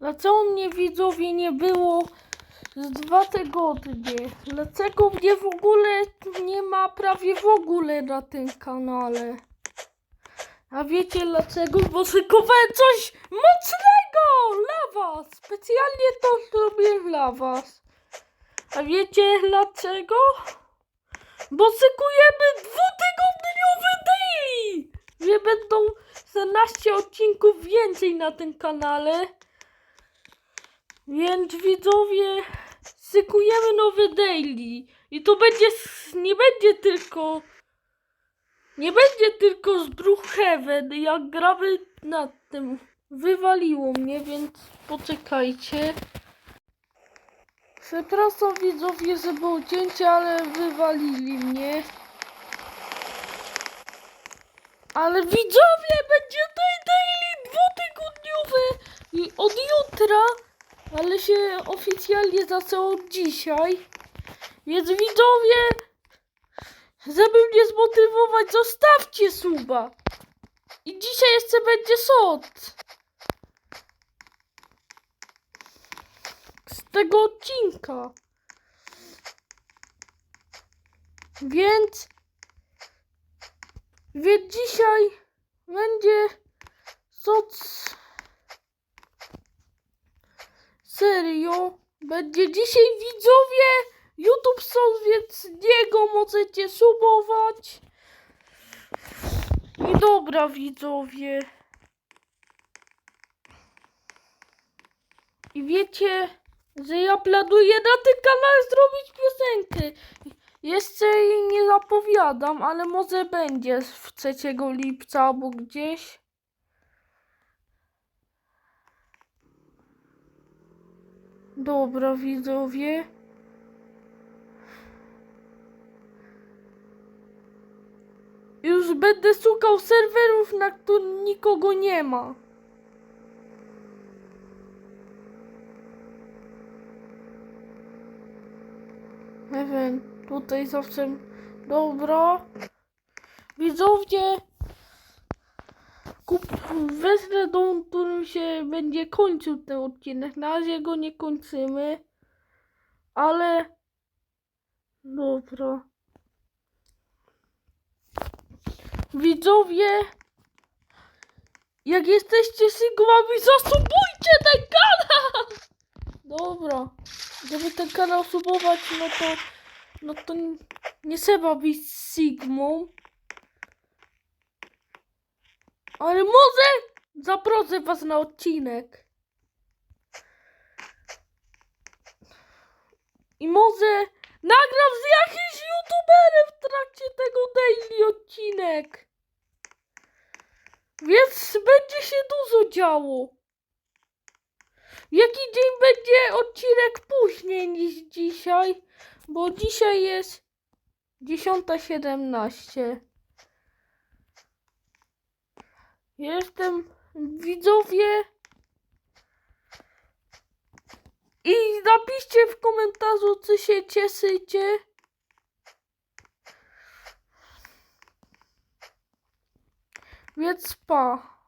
Dlaczego mnie widzowie nie było z dwa tygodnie? Dlaczego mnie w ogóle nie ma prawie w ogóle na tym kanale? A wiecie dlaczego? Bo szykowałem coś mocnego dla was! Specjalnie to zrobię dla was. A wiecie dlaczego? Bo szykujemy dwutygodniowy daily! Gdzie będą 14 odcinków więcej na tym kanale. Więc widzowie, szykujemy nowy daily. I to będzie, nie będzie tylko, nie będzie tylko z Brookhaven, jak gramy nad tym. Wywaliło mnie, więc poczekajcie. Przepraszam widzowie, że było cięcie, ale wywalili mnie. Ale widzowie, będzie tej daily dwutygodniowy i od jutra, ale się oficjalnie zaczęło dzisiaj. Więc widzowie, żeby mnie zmotywować, zostawcie suba. I dzisiaj jeszcze będzie sąd. Z tego odcinka. Więc więc dzisiaj będzie soc. Serio? Będzie dzisiaj widzowie YouTube są, więc niego możecie subować. I dobra widzowie. I wiecie, że ja planuję na tym kanale zrobić piosenkę. Jeszcze jej nie zapowiadam, ale może będzie w 3 lipca albo gdzieś. Dobra, widzowie. Już będę szukał serwerów, na których nikogo nie ma. Nie wiem, tutaj zawsze... Dobra. Widzowie. Wezmę dom, którym się będzie kończył ten odcinek. Na razie go nie kończymy. Ale... Dobra. Widzowie. Jak jesteście singłami, zasubujcie ten kanał! Dobra. Żeby ten kanał subować, no to... No to nie trzeba być Sigmą. Ale może zaproszę was na odcinek. I może nagram z jakimś youtuberem w trakcie tego daily odcinek. Więc będzie się dużo działo. Jaki dzień będzie odcinek później niż dzisiaj? Bo dzisiaj jest 10.17. Jestem widzowie. I napiszcie w komentarzu, czy się cieszycie. Więc pa.